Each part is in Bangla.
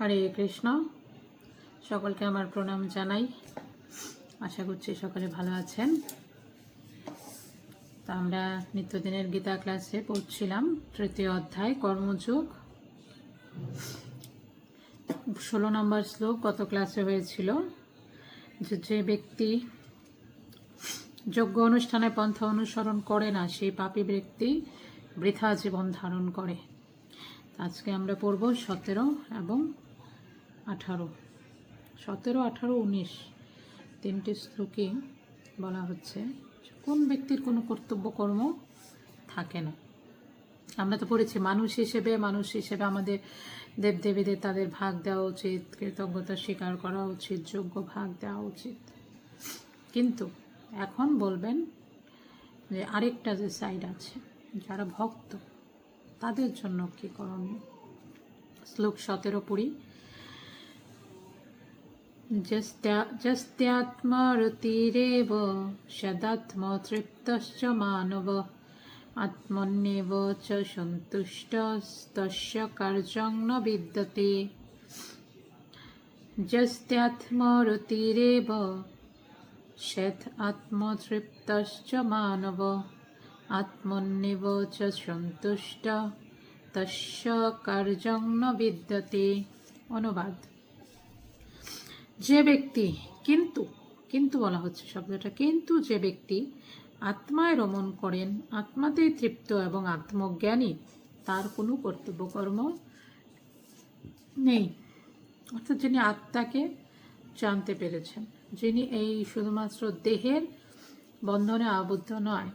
হরে কৃষ্ণ। সকলকে আমার প্রণাম জানাই। আশা করছি সকলে ভালো আছেন। তা আমরা নিত্যদিনের গীতা ক্লাসে পড়ছিলাম, তৃতীয় অধ্যায়, কর্মযোগ। ষোলো নম্বর শ্লোক গত ক্লাসে হয়েছিল যে যে ব্যক্তি যোগ্য অনুষ্ঠানে পন্থা অনুসরণ করে না, সেই পাপী ব্যক্তি বৃথা জীবন ধারণ করে। আজকে আমরা পড়ব সতেরো এবং আঠারো। সতেরো, আঠারো, উনিশ তিনটি শ্লোকে বলা হচ্ছে, কোন ব্যক্তির কোনো কর্তব্য কর্ম থাকে না? আমরা তো পড়েছি, মানুষ হিসেবে মানুষ হিসেবে আমাদের দেবদেবীদের তাদের ভাগ দেওয়া উচিত, কৃতজ্ঞতা স্বীকার করা উচিত, যোগ্য ভাগ দেওয়া উচিত। কিন্তু এখন বলবেন যে আরেকটা যে সাইড আছে, যারা ভক্ত, তাদের জন্য কি করণীয়? শ্লোক সতেরো পুরী যস্ত্যাত্মরতিরেব সদাত্মতৃপ্তশ্চ মানব আত্মন্যেব চ সন্তুষ্টস্তস্য কার্যং ন বিদ্যতে যস্ত্যাত্মরতিরেব সদ আত্মতৃপ্তশ্চ মানব আত্মন্যেব চ সন্তুষ্ট তস্য কার্যং ন বিদ্যতে অনুবাদ যে ব্যক্তি, কিন্তু কিন্তু বলা হচ্ছে শব্দটা, কিন্তু যে ব্যক্তি আত্মায় রমণ করেন, আত্মাতেই তৃপ্ত এবং আত্মজ্ঞানী, তার কোনো কর্তব্যকর্ম নেই। অর্থাৎ যিনি আত্মাকে জানতে পেরেছেন, যিনি এই শুধুমাত্র দেহের বন্ধনে আবদ্ধ নয়,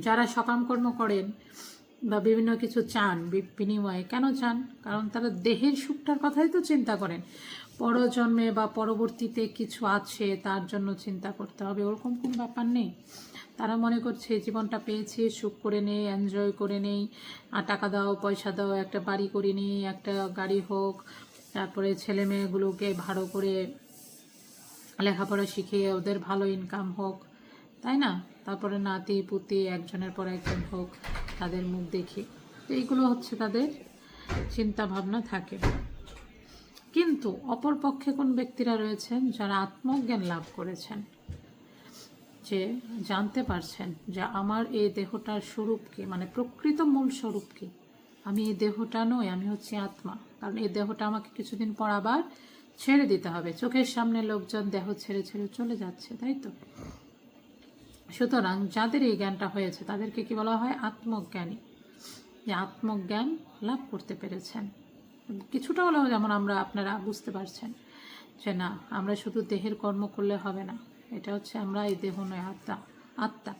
যারা সকাম কর্ম করেন বা বিভিন্ন কিছু চান বিনিময়ে কেন চান? কারণ তারা দেহের সুখটার কথাই তো চিন্তা করেন। পরজন্মে বা পরবর্তীতে কিছু আছে, তার জন্য চিন্তা করতে হবে। ওরকম কোনো ব্যাপার নেই। তারা মনে করছে, জীবনটা পেয়েছে, সুখ করে নেই এনজয় করে নেই। আর টাকা দাও, পয়সা দাও, একটা বাড়ি করে নিই একটা গাড়ি হোক। তারপরে ছেলে মেয়েগুলোকে ভালো করে লেখাপড়া শিখিয়ে ওদের ভালো ইনকাম হোক। তাই না? তারপরে নাতি, পুতি, একজনের পর একজন হোক, তাদের মুখ দেখি। তো এইগুলো হচ্ছে তাদের চিন্তা ভাবনা থাকে। কিন্তু অপরপক্ষে কোন ব্যক্তিরা রয়েছেন যারা আত্মজ্ঞান লাভ করেছেন? যে জানতে পারছেন যে আমার এই দেহটার স্বরূপ কি মানে প্রকৃত মূল স্বরূপ কি? আমি এই দেহটা নই, আমি হচ্ছি আত্মা। কারণ এই দেহটা আমাকে কিছুদিন পর আবার ছেড়ে দিতে হবে। চোখের সামনে লোকজন দেহ ছেড়ে ছেড়ে চলে যাচ্ছে, তাই তো? সুতরাং যাদের এই জ্ঞানটা হয়েছে, তাদেরকে কি বলা হয়? আত্মজ্ঞানী। যে আত্মজ্ঞান লাভ করতে পেরেছেন। কিছুটা হলেও যেমন আমরা আপনারা বুঝতে পারছেন যে না, আমরা শুধু দেহের কর্ম করলে হবে না। এটা হচ্ছে আমরা এই দেহ নয়, আত্মা আত্মা।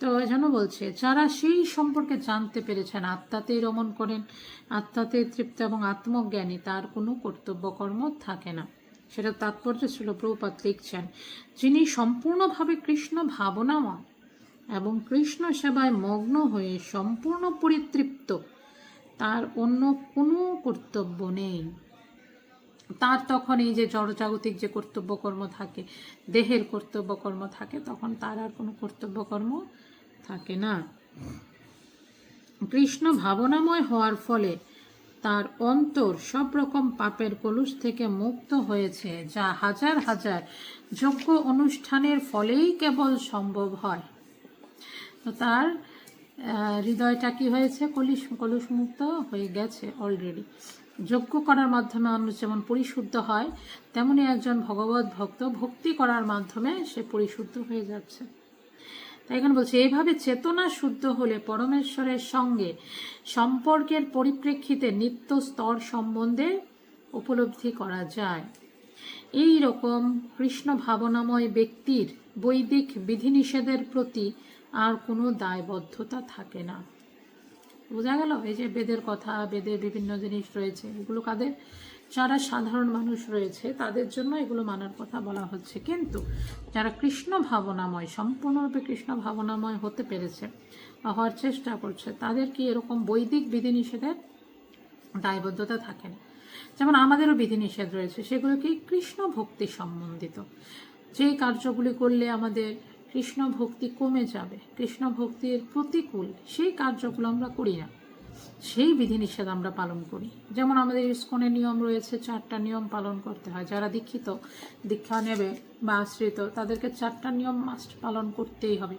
তো এই জন্য বলছে, যারা সেই সম্পর্কে জানতে পেরেছেন, আত্মাতেই রমণ করেন, আত্মাতেই তৃপ্ত এবং আত্মজ্ঞানী, তার কোনো কর্তব্যকর্ম থাকে না। সেটা তাৎপর্য ছিল প্রভুপাত লিখছেন, যিনি সম্পূর্ণভাবে কৃষ্ণ ভাবনাময় এবং কৃষ্ণ সেবায় মগ্ন হয়ে সম্পূর্ণ পরিতৃপ্ত তার অন্য কোনো কর্তব্য নেই। তার তখন এই যে জড়জাগতিক যে কর্তব্যকর্ম থাকে, দেহের কর্তব্যকর্ম থাকে, তখন তার আর কোনো কর্তব্যকর্ম থাকে না। কৃষ্ণ ভাবনাময় হওয়ার ফলে তার অন্তর সব রকম পাপের কলুষ থেকে মুক্ত হয়েছে, যা হাজার হাজার যোগ্য অনুষ্ঠানের ফলেই কেবল সম্ভব হয়। তো তার হৃদয়টা কি হয়েছে? কলিস কলুষ মুক্ত হয়ে গেছে অলরেডি যজ্ঞ করার মাধ্যমে মানুষ যেমন পরিশুদ্ধ হয়, তেমনি একজন ভগবত ভক্ত ভক্তি করার মাধ্যমে সে পরিশুদ্ধ হয়ে যাচ্ছে। তাই এখানে বলছে, এইভাবে চেতনা শুদ্ধ হলে পরমেশ্বরের সঙ্গে সম্পর্কের পরিপ্রেক্ষিতে নিত্য স্তর সম্বন্ধে উপলব্ধি করা যায়। এই রকম কৃষ্ণ ভাবনাময় ব্যক্তির বৈদিক বিধিনিষেধের প্রতি আর কোনো দায়বদ্ধতা থাকে না। বোঝা গেল? এই যে বেদের কথা, বেদের বিভিন্ন জিনিস রয়েছে, এগুলো কাদের? যারা সাধারণ মানুষ রয়েছে, তাদের জন্য এগুলো মানার কথা বলা হচ্ছে। কিন্তু যারা কৃষ্ণ ভাবনাময়, সম্পূর্ণরূপে কৃষ্ণ ভাবনাময় হতে পেরেছে বা হওয়ার চেষ্টা করছে, তাদের কি এরকম বৈদিক বিধিনিষেধের দায়বদ্ধতা থাকে না? যেমন আমাদেরও বিধিনিষেধ রয়েছে, সেগুলো কি কৃষ্ণ ভক্তি সম্বন্ধিত? যে কার্যগুলি করলে আমাদের কৃষ্ণ ভক্তি কমে যাবে, কৃষ্ণ ভক্তির প্রতিকূল সেই কার্যগুলো আমরা করি না। সেই বিধিনিষেধ আমরা পালন করি। যেমন আমাদের ইস্কনের নিয়ম রয়েছে, চারটা নিয়ম পালন করতে হয়। যারা দীক্ষিত, দীক্ষা নেবে বা আশ্রিত, তাদেরকে চারটা নিয়ম মাস্ট পালন করতেই হবে।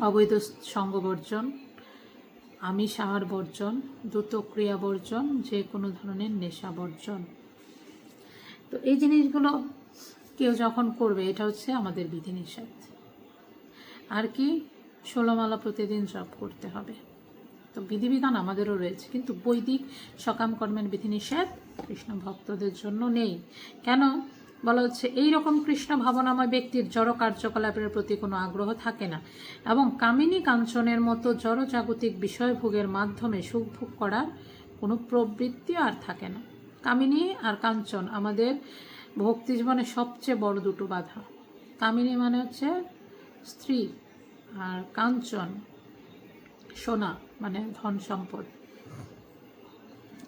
অবৈধ সঙ্গ বর্জন, আমিষ আহার বর্জন, দ্রুত ক্রিয়া বর্জন, যে কোনো ধরনের নেশা বর্জন। তো এই জিনিসগুলো কেউ যখন করবে, এটা হচ্ছে আমাদের বিধিনিষেধ। আর কি? ষোলোমালা প্রতিদিন জপ করতে হবে। তো বিধিবিধান আমাদেরও রয়েছে, কিন্তু বৈদিক সকাম কর্মের বিধিনিষেধ কৃষ্ণ ভক্তদের জন্য নেই। কেন? বলা হচ্ছে এই রকম কৃষ্ণ ভাবনাময় ব্যক্তির জড় কার্যকলাপের প্রতি কোনো আগ্রহ থাকে না এবং কামিনী কাঞ্চনের মতো জড় জাগতিক বিষয়ভোগের মাধ্যমে সুখ ভোগ করার কোনো প্রবৃত্তি আর থাকে না। কামিনী আর কাঞ্চন আমাদের ভক্তি জীবনে সবচেয়ে বড় দুটো বাধা। কামিনী মানে হচ্ছে স্ত্রী আর কাঞ্চন সোনা মানে ধন সম্পদ।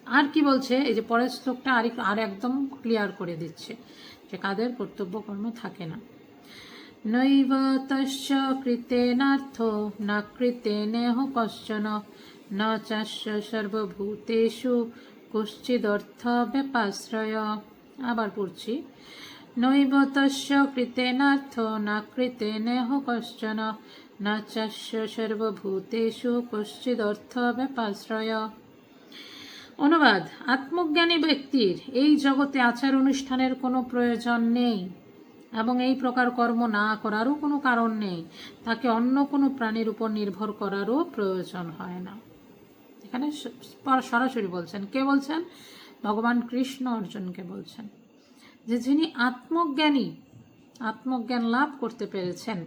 আর কি বলছে? এই যে পরের শ্লোকটা আর আর একদম ক্লিয়ার করে দিচ্ছে যে কাদের কর্তব্য কর্ম থাকে না। নৈব তস্য কৃতেনার্থ না কৃতেনেহ কশ্চন, ন চাস্য সর্বভূতেষু, কশ্চিদর্থ ব্যাপাশ্রয়। আবার পড়ছি। নৈব তস্য কৃতেনার্থ না কৃতেনেহ কশ্চন, ন চাস্য সর্বভূতেষু কশ্চিদর্থ ব্যাপাশ্রয় অনুবাদ, আত্মজ্ঞানী ব্যক্তির এই জগতে আচার অনুষ্ঠানের কোনো প্রয়োজন নেই এবং এই প্রকার কর্ম না করারও কোনো কারণ নেই। তাকে অন্য কোনো প্রাণীর উপর নির্ভর করারও প্রয়োজন হয় না। এখানে সরাসরি বলছেন। কে বলছেন? ভগবান কৃষ্ণ অর্জুনকে বলছেন যে যিনি আত্মজ্ঞানী, আত্মজ্ঞান লাভ করতে পেরেছেন,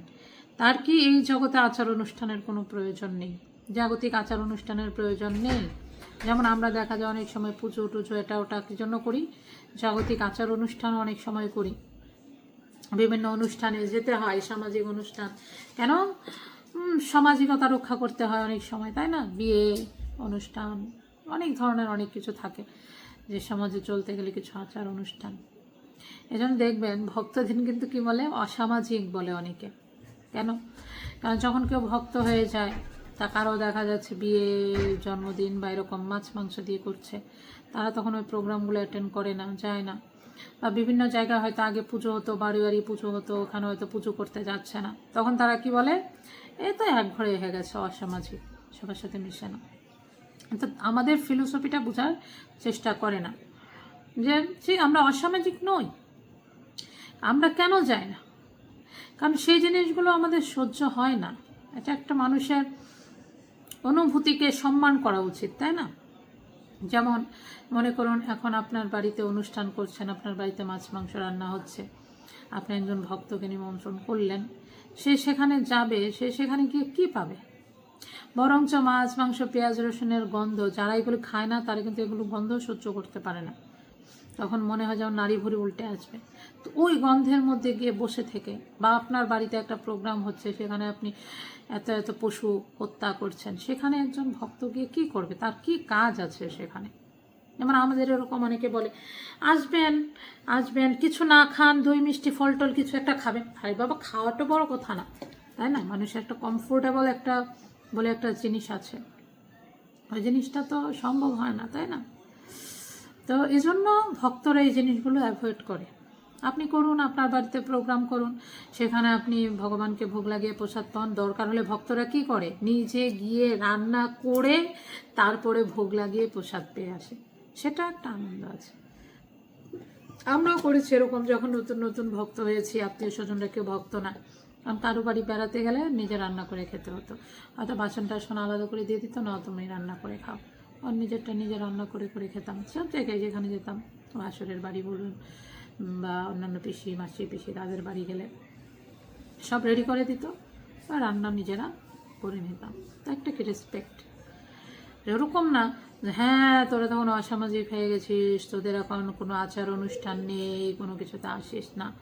তার কি এই জগতে আচার অনুষ্ঠানের কোনো প্রয়োজন নেই? জাগতিক আচার অনুষ্ঠানের প্রয়োজন নেই। যেমন আমরা দেখা যায় অনেক সময় পুজো টুজো এটা ওটা কি জন্য করি? জাগতিক আচার অনুষ্ঠান অনেক সময় করি। বিভিন্ন অনুষ্ঠানে যেতে হয়, সামাজিক অনুষ্ঠান। কেন? সামাজিকতা রক্ষা করতে হয় অনেক সময়, তাই না? বিয়ে, অনুষ্ঠান, অনেক ধরনের অনেক কিছু থাকে। যে সমাজে চলতে গেলে কিছু আচার অনুষ্ঠান। এজন্য দেখবেন ভক্তদিন কিন্তু কি বলে? অসামাজিক বলে অনেকে। কেন? কারণ যখন কেউ ভক্ত হয়ে যায় তা কারও দেখা যাচ্ছে বিয়ে, জন্মদিন বা এরকম মাছ মাংস দিয়ে করছে, তারা তখন ওই প্রোগ্রামগুলো অ্যাটেন্ড করে না, যায় না। বা বিভিন্ন জায়গায় হয়তো আগে পুজো হতো, বাড়ি বাড়ি পুজো হতো, ওখানে হয়তো পুজো করতে যাচ্ছে না। তখন তারা কি বলে? এ তো এক ঘরে হয়ে গেছে অসামাজিক, সবার সাথে মিশে না তো আমাদের ফিলোসফিটা বোঝার চেষ্টা করে না। যে ঠিক আমরা অসামাজিক নই। আমরা কেন যাই না? কারণ সেই জিনিসগুলো আমাদের সহ্য হয় না। এটা একটা মানুষের অনুভূতিকে সম্মান করা উচিত, তাই না? যেমন, মনে করুন, এখন আপনার বাড়িতে অনুষ্ঠান করছেন, আপনার বাড়িতে মাছ, মাংস রান্না হচ্ছে, আপনি একজন ভক্তকে নিমন্ত্রণ করলেন, সে সেখানে যাবে, সে সেখানে গিয়ে কী পাবে? বরঞ্চ মাছ, মাংস, পেঁয়াজ, রসুনের গন্ধ যারা এগুলো খায় না, তারা কিন্তু এগুলো গন্ধ সহ্য করতে পারে না। তখন মনে হয় যেমন নারী ভুড়ি উল্টে আসবে। তো ওই গন্ধের মধ্যে গিয়ে বসে থেকে বা আপনার বাড়িতে একটা প্রোগ্রাম হচ্ছে, সেখানে আপনি এত এত পশু হত্যা করছেন, সেখানে একজন ভক্ত গিয়ে কী করবে? তার কি কাজ আছে সেখানে? যেমন আমাদের এরকম অনেকে বলে, আসবেন আসবেন, কিছু না খান, দই, মিষ্টি, ফল টল কিছু একটা খাবেন। আরে বাবা খাওয়াটা বড় কথা না, তাই না? মানুষের একটা কমফোর্টেবল একটা বলে একটা জিনিস আছে। ওই জিনিসটা তো সম্ভব হয় না, তাই না? তো এই জন্য ভক্তরা এই জিনিসগুলো অ্যাভয়েড করে। আপনি করুন, আপনার বাড়িতে প্রোগ্রাম করুন। সেখানে আপনি ভগবানকে ভোগ লাগিয়ে প্রসাদ পান। দরকার হলে ভক্তরা কি করে? নিজে গিয়ে রান্না করে তারপরে ভোগ লাগিয়ে প্রসাদ পেয়ে আসে। সেটা একটা আনন্দ আছে। আমরাও করেছি এরকম, যখন নতুন নতুন ভক্ত হয়েছি, আত্মীয় স্বজনরা কেউ ভক্ত না। কারণ কারও বাড়ি বেড়াতে গেলে নিজে রান্না করে খেতে হতো। হয়তো বাসন টাসন আলাদা করে দিয়ে দিত না তুমি রান্না করে খাও। আর নিজেরটা নিজে রান্না করে করে খেতাম। সব জায়গায় যেখানে যেতাম, আসরের বাড়ি বলুন বা অন্যান্য পিসি, মাসি, পিসি, তাদের বাড়ি গেলে সব রেডি করে দিত বা রান্না নিজেরা করে নিতাম। তা একটা কি রেসপেক্ট এরকম না হ্যাঁ তোরা তখন অসামাজিক হয়ে গেছিস, তোদের এখন কোনো আচার অনুষ্ঠান নেই, কোনো কিছুতে আসিস না।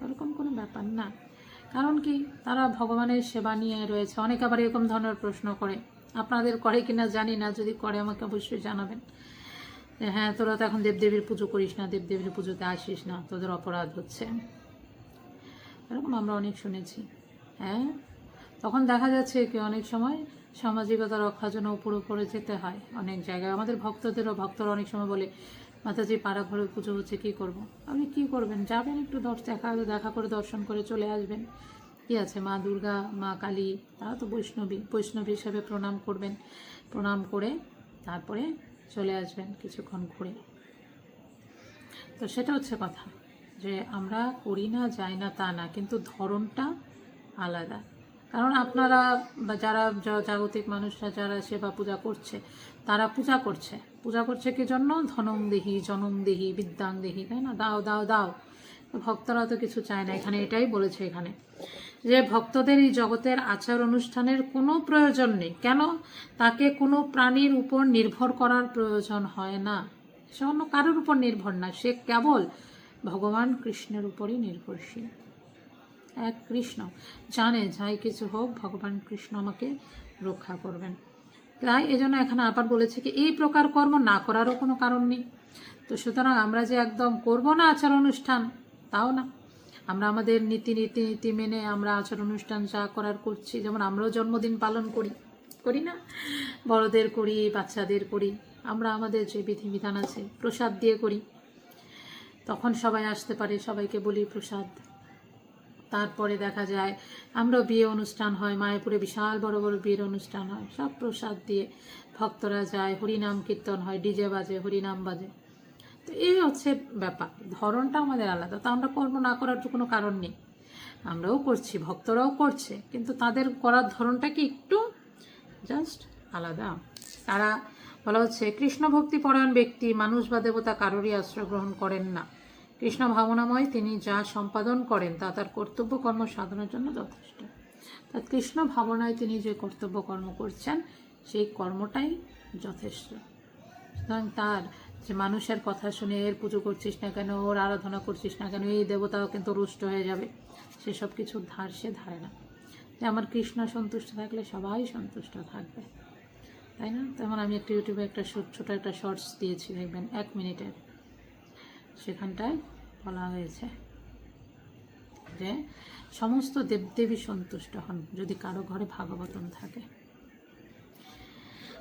ওরকম কোনো ব্যাপার না। কারণ কি? তারা ভগবানের সেবা নিয়ে রয়েছে। অনেক আবার এরকম ধরনের প্রশ্ন করে। আপনাদের করে কিনা জানি না, যদি করে আমাকে অবশ্যই জানাবেন। হ্যাঁ তোরা তো এখন দেবদেবীর পুজো করিস না, দেবদেবীর পুজোতে আসিস না, তোদের অপরাধ হচ্ছে। এরকম আমরা অনেক শুনেছি। হ্যাঁ? তখন দেখা যাচ্ছে কি, অনেক সময় সামাজিকতা রক্ষার জন্য উপরে উপরে যেতে হয়। অনেক জায়গায় আমাদের ভক্তদেরও, ভক্তরা অনেক সময় বলে মাতাজি পাড়া ঘরে পুজো হচ্ছে কী করব। আপনি কী করবেন? যাবেন একটু দর্শ, দেখা দেখা করে দর্শন করে চলে আসবেন। কি আছে? মা দুর্গা, মা কালী, তারা তো বৈষ্ণবী বৈষ্ণবী হিসাবে প্রণাম করবেন। প্রণাম করে তারপরে চলে আসবেন কিছুক্ষণ ঘুরে। তো সেটা হচ্ছে কথা, যে আমরা করি না, যাই না তা না, কিন্তু ধরনটা আলাদা। কারণ আপনারা বা যারা জাগতিক মানুষরা যারা সেবা পূজা করছে, তারা পূজা করছে। পূজা করছে কি জন্য? ধনং দেহি জনং দেহি, বিদ্যাং দেহি, তাই না? দাও দাও দাও। ভক্তরা তো কিছু চায় না, এখানে এটাই বলেছে এখানে। যে ভক্তদের এই জগতের আচার অনুষ্ঠানের কোনো প্রয়োজন নেই। কেন? তাকে কোনো প্রাণীর উপর নির্ভর করার প্রয়োজন হয় না। সে অন্য কারোর উপর নির্ভর না। সে কেবল ভগবান কৃষ্ণের উপরই নির্ভরশীল। এক কৃষ্ণ জানে, যাই কিছু হোক, ভগবান কৃষ্ণ আমাকে রক্ষা করবেন। তাই এজন্য এখানে আবার বলেছে কি, এই প্রকার কর্ম না করারও কোনো কারণ নেই। তো সুতরাং আমরা যে একদম করব না আচার অনুষ্ঠান তাও না। আমরা আমাদের নীতি নীতি নীতি মেনে আমরা আচার অনুষ্ঠান যা করার করছি, যেমন আমরাও জন্মদিন পালন করি করি না? বড়দের করি, বাচ্চাদের করি, আমরা আমাদের যে বিধিবিধান আছে প্রসাদ দিয়ে করি। তখন সবাই আসতে পারে, সবাইকে বলি প্রসাদ। তারপরে দেখা যায় আমরা বিয়ে অনুষ্ঠান হয়, মায়াপুরে বিশাল বড় বড় বিয়ের অনুষ্ঠান হয়, সব প্রসাদ দিয়ে ভক্তরা যায়, হরিনাম কীর্তন হয়, ডিজে বাজে, হরিনাম বাজে। তো এই হচ্ছে ব্যাপার, ধরনটা আমাদের আলাদা, তো আমরা কর্ম না করার তো কোনো কারণ নেই। আমরাও করছি, ভক্তরাও করছে, কিন্তু তাদের করার ধরনটা কি একটু জাস্ট আলাদা। তারা বলা হচ্ছে কৃষ্ণ ভক্তি পরায়ণ ব্যক্তি, মানুষ বা দেবতা কারোরই আশ্রয় গ্রহণ করেন না। কৃষ্ণ ভাবনাময় তিনি যা সম্পাদন করেন তা তার কর্তব্য কর্ম সাধনের জন্য যথেষ্ট। তা কৃষ্ণ ভাবনায় তিনি যে কর্তব্য কর্ম করছেন, সেই কর্মটাই যথেষ্ট। সুতরাং তার যে মানুষের কথা শুনে এর পুজো করছিস না কেন, ওর আরাধনা করছিস না কেন, এই দেবতাও কিন্তু রুষ্ট হয়ে যাবে সেসব কিছুর ধার সে ধারে না। যে আমার কৃষ্ণ সন্তুষ্ট থাকলে সবাই সন্তুষ্ট থাকবে। তাই না? তেমন আমি একটা ইউটিউবে একটা ছোট, ছোটো একটা শর্টস দিয়েছি, দেখবেন, এক মিনিটের। সেখানটায় বলা হয়েছে যে সমস্ত দেবদেবী সন্তুষ্ট হন যদি কারও ঘরে ভাগবতন থাকে।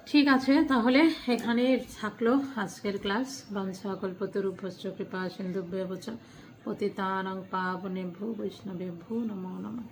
ঠিক আছে, তাহলে এখানে থাকল আজকের ক্লাস। বংশা কল্পতরূপস্য কৃপা সিন্ধু ব্যবচ পতিতানং পাবনে ভূ বৈষ্ণবে ভূ নমো নমঃ।